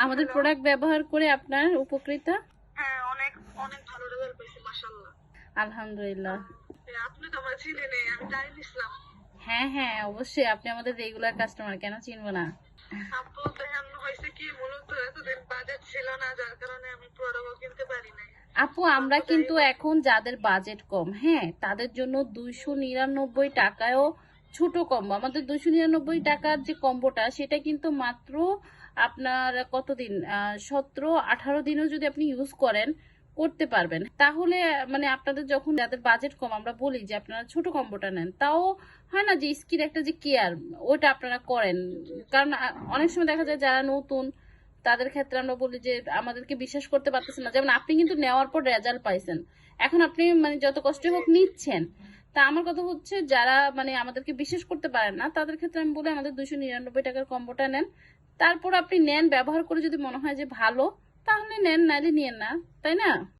আমাদের প্রোডাক্ট ব্যবহার করে আপনার উপকৃত? হ্যাঁ অনেক অনেক ভালো রেজাল্ট পেয়েছি মাশাআল্লাহ। আলহামদুলিল্লাহ। আপনি তো আমার ছিলেন আমি টাইম ইসলাম হ্যাঁ হ্যাঁ অবশ্যই আপনি আমাদের রেগুলার কাস্টমার কেন চিনবো না? আপু দেখেন হয়েছে কি মূলত এতদিন বাজেট ছিল না যার কারণে আমি প্রোডাক্ট কিনতে পারি নাই। আপু আমরা কিন্তু এখন যাদের বাজেট কম হ্যাঁ তাদের জন্য দুইশো নিরানব্বই টাকায়ও ছোট কম্বো আমাদের দুশো নিরানব্বই টাকার যে কম্বোটা সেটা কিন্তু মাত্র আপনার কতদিন? সতেরো, আঠারো দিনও যদি আপনি ইউজ করেন, করতে পারবেন। তাহলে মানে আপনাদের যখন যাদের বাজেট কম, আমরা বলি যে আপনারা ছোট কম্বোটা নেন। তাও হয় না যে স্কিন একটা যে কেয়ার ওইটা আপনারা করেন। কারণ অনেক সময় দেখা যায় যারা নতুন তাদের ক্ষেত্রে আমরা বলি যে আমাদেরকে বিশ্বাস করতে পারতেছেন না। যেমন আপনি কিন্তু নেওয়ার পর রেজাল্ট পাইছেন। এখন আপনি মানে যত কষ্ট হোক নিচ্ছেন। তা আমার কথা হচ্ছে যারা মানে আমাদেরকে বিশ্বাস করতে পারেন না, তাদের ক্ষেত্রে আমি বলি আমাদের দুশো নিরানব্বই টাকার কম্বোটা নেন। তারপর আপনি নেন, ব্যবহার করে যদি মনে হয় যে ভালো, তাহলে নেন নাহলে নিয়ে না। তাই না?